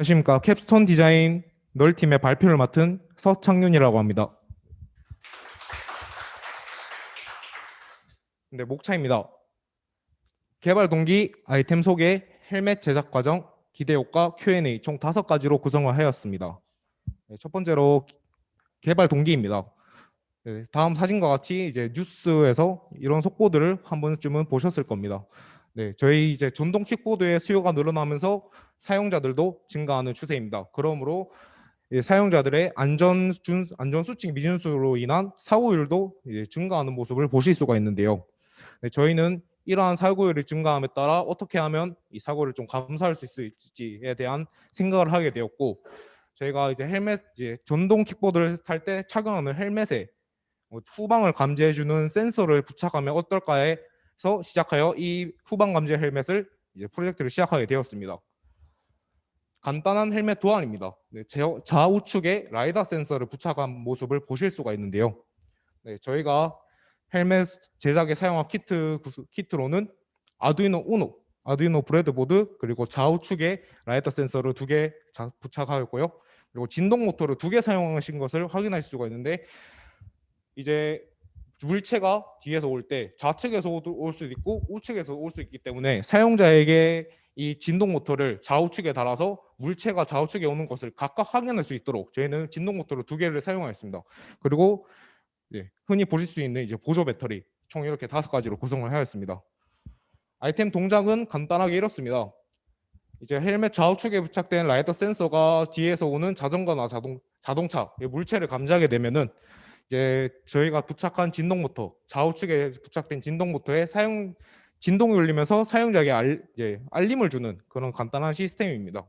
안녕하십니까 캡스톤 디자인 널팀의 발표를 맡은 서창윤이라고 합니다. 네, 목차입니다. 개발 동기, 아이템 소개, 헬멧 제작 과정, 기대 효과, Q&A 총 다섯 가지로 구성을 하였습니다. 네, 첫 번째로 개발 동기입니다. 네, 다음 사진과 같이 이제 뉴스에서 이런 속보들을 한 번쯤은 보셨을 겁니다. 네, 저희 이제 전동 킥보드의 수요가 늘어나면서 사용자들도 증가하는 추세입니다. 그러므로 이 사용자들의 안전 준 안전 수칙 미준수로 인한 사고율도 이제 증가하는 모습을 보실 수가 있는데요. 네, 저희는 이러한 사고율이 증가함에 따라 어떻게 하면 이 사고를 좀 감소할 수 있을지에 대한 생각을 하게 되었고 저희가 이제 헬멧 이제 전동 킥보드를 탈 때 착용하는 헬멧에 뭐 후방을 감지해주는 센서를 부착하면 어떨까에 서 시작하여 이 후방 감지 헬멧을 이제 프로젝트를 시작하게 되었습니다. 간단한 헬멧 도안입니다. 네, 제- 좌우측에 라이다 센서를 부착한 모습을 보실 수가 있는데요. 네, 저희가 헬멧 제작에 사용한 키트 키트로는 아두이노 우노, 아두이노 브레드보드 그리고 좌우측에 라이다 센서를 두 개 부착하였고요. 그리고 진동 모터를 두 개 사용하신 것을 확인할 수가 있는데 이제 물체가 뒤에서 올 때 좌측에서 올 수도 있고 우측에서 올 수 있기 때문에 사용자에게 이 진동 모터를 좌우측에 달아서 물체가 좌우측에 오는 것을 각각 확인할 수 있도록 저희는 진동 모터를 두 개를 사용하였습니다. 그리고 예, 흔히 보실 수 있는 이제 보조 배터리 총 이렇게 다섯 가지로 구성을 하였습니다. 아이템 동작은 간단하게 이렇습니다. 이제 헬멧 좌우측에 부착된 라이더 센서가 뒤에서 오는 자전거나 자동 자동차 이 물체를 감지하게 되면은 이제 저희가 부착한 진동 모터 좌우측에 부착된 진동 모터에 사용 진동이 울리면서 사용자에게 알, 이제 알림을 주는 그런 간단한 시스템입니다.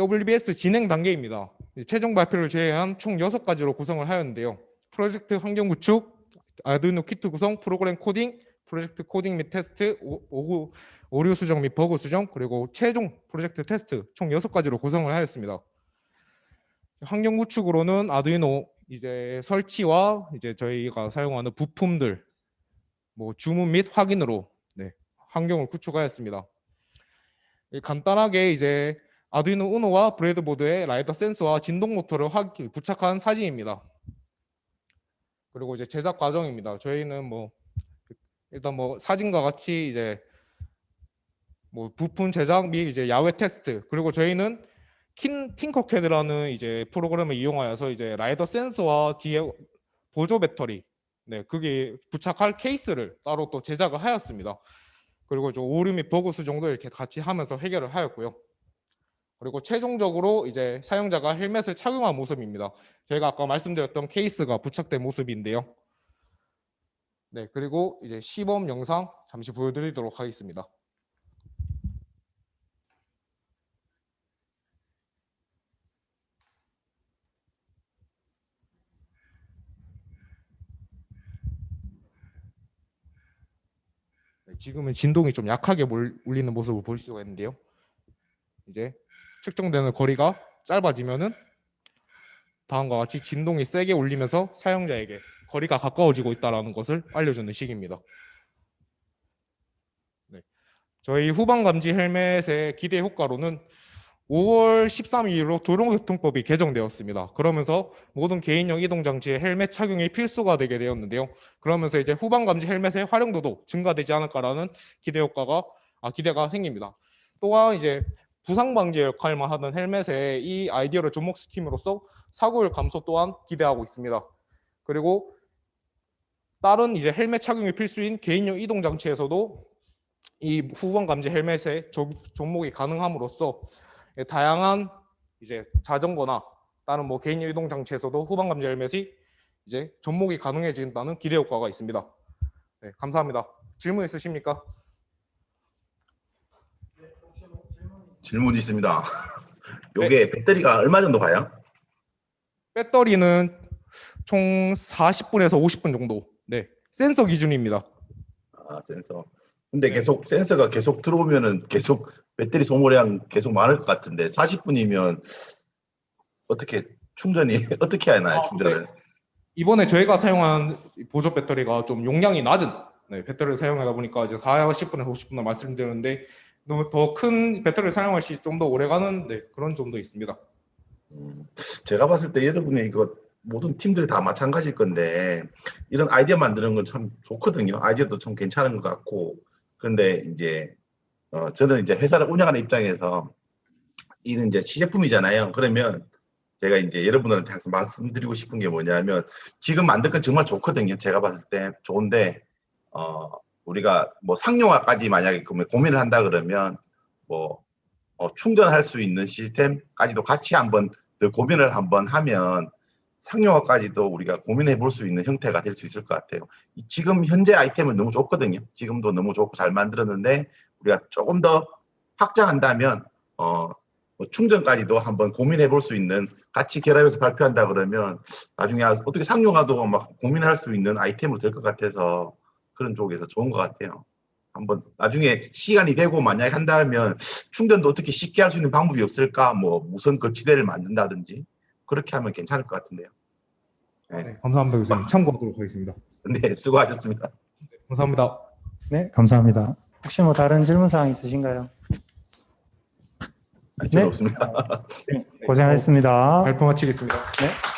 WBS 진행 단계입니다. 최종 발표를 제외한 총 6가지로 구성을 하였는데요. 프로젝트 환경 구축, 아두이노 키트 구성, 프로그램 코딩, 프로젝트 코딩 및 테스트, 오, 오류 수정 및 버그 수정, 그리고 최종 프로젝트 테스트 총 6가지로 구성을 하였습니다. 환경 구축으로는 아두이노 이제 설치와 이제 저희가 사용하는 부품들 뭐 주문 및 확인으로 네, 환경을 구축하였습니다. 이 간단하게 이제 아두이노 우노와 브레드보드의 라이더 센서와 진동 모터를 확 부착한 사진입니다. 그리고 이제 제작 과정입니다. 저희는 뭐 일단 뭐 사진과 같이 이제 뭐 부품 제작 및 이제 야외 테스트 그리고 저희는 킨 팅커캐드라는 이제 프로그램을 이용하여서 이제 라이더 센서와 뒤에 보조 배터리 네 그게 부착할 케이스를 따로 또 제작을 하였습니다. 그리고 좀 오류 및 버그 수정도 이렇게 같이 하면서 해결을 하였고요. 그리고 최종적으로 이제 사용자가 헬멧을 착용한 모습입니다. 저희가 아까 말씀드렸던 케이스가 부착된 모습인데요. 네, 그리고 이제 시범 영상 잠시 보여드리도록 하겠습니다. 지금은 진동이 좀 약하게 몰- 울리는 모습을 볼 수가 있는데요. 이제 측정되는 거리가 짧아지면은 다음과 같이 진동이 세게 울리면서 사용자에게 거리가 가까워지고 있다는 것을 알려주는 식입니다. 네. 저희 후방 감지 헬멧의 기대 효과로는 5월 13일로 도로교통법이 개정되었습니다. 그러면서 모든 개인용 이동 장치의 헬멧 착용이 필수가 되게 되었는데요. 그러면서 이제 후방 감지 헬멧의 활용도도 증가되지 않을까라는 기대 효과가 아, 기대가 생깁니다. 또한 이제 부상 방지 역할만 하는 헬멧에 이 아이디어를 접목시킴으로써 사고율 감소 또한 기대하고 있습니다. 그리고 다른 이제 헬멧 착용이 필수인 개인용 이동 장치에서도 이 후방 감지 헬멧에 접- 접목이 가능함으로써 다양한 이제 자전거나 다른 뭐 개인용 이동 장치에서도 후방 감지 헬멧이 이제 접목이 가능해진다는 기대 효과가 있습니다. 네, 감사합니다. 질문 있으십니까? 질문 있습니다. 요게 배터리가 얼마 정도 가요? 배터리는 총 40분에서 50분 정도. 네. 센서 기준입니다. 아, 센서. 근데 네. 계속 센서가 계속 들어오면은 계속 배터리 소모량 계속 많을 것 같은데 40분이면 어떻게 충전이 어떻게 하나요, 아, 충전을? 이번에 저희가 사용한 보조 배터리가 좀 용량이 낮은 네, 배터리를 사용하다 보니까 이제 40분에서 50분을 말씀드렸는데 너무 더큰 배터리를 사용할 시 좀 더 오래가는 네, 그런 점도 있습니다. 음, 제가 봤을 때 여러분의 이거 모든 팀들이 다 마찬가지일 건데 이런 아이디어 만드는 건 참 좋거든요. 아이디어도 참 괜찮은 것 같고 그런데 이제 어, 저는 이제 회사를 운영하는 입장에서 이는 이제 시제품이잖아요. 그러면 제가 이제 여러분들한테 항상 말씀드리고 싶은 게 뭐냐면 지금 만든 건 정말 좋거든요. 제가 봤을 때 좋은데 어, 우리가 뭐 상용화까지 만약에 그러면 고민을 한다 그러면 뭐 어, 충전할 수 있는 시스템까지도 같이 한번 더 고민을 한번 하면 상용화까지도 우리가 고민해 볼 수 있는 형태가 될 수 있을 것 같아요. 이- 지금 현재 아이템은 너무 좋거든요. 지금도 너무 좋고 잘 만들었는데 우리가 조금 더 확장한다면 어, 뭐 충전까지도 한번 고민해 볼 수 있는 같이 결합해서 발표한다 그러면 나중에 어떻게 상용화도 막 고민할 수 있는 아이템으로 될 것 같아서 그런 쪽에서 좋은 것 같아요. 한번 나중에 시간이 되고 만약에 한다면 충전도 어떻게 쉽게 할 수 있는 방법이 없을까? 뭐 무선 거치대를 만든다든지 그렇게 하면 괜찮을 것 같은데요. 네, 감사합니다 교수님 참고하도록 하겠습니다. 네, 수고하셨습니다. 감사합니다. 네, 감사합니다. 혹시 뭐 다른 질문 사항 있으신가요? 아니, 네. 없습니다. 고생하셨습니다. 발표 마치겠습니다. 네.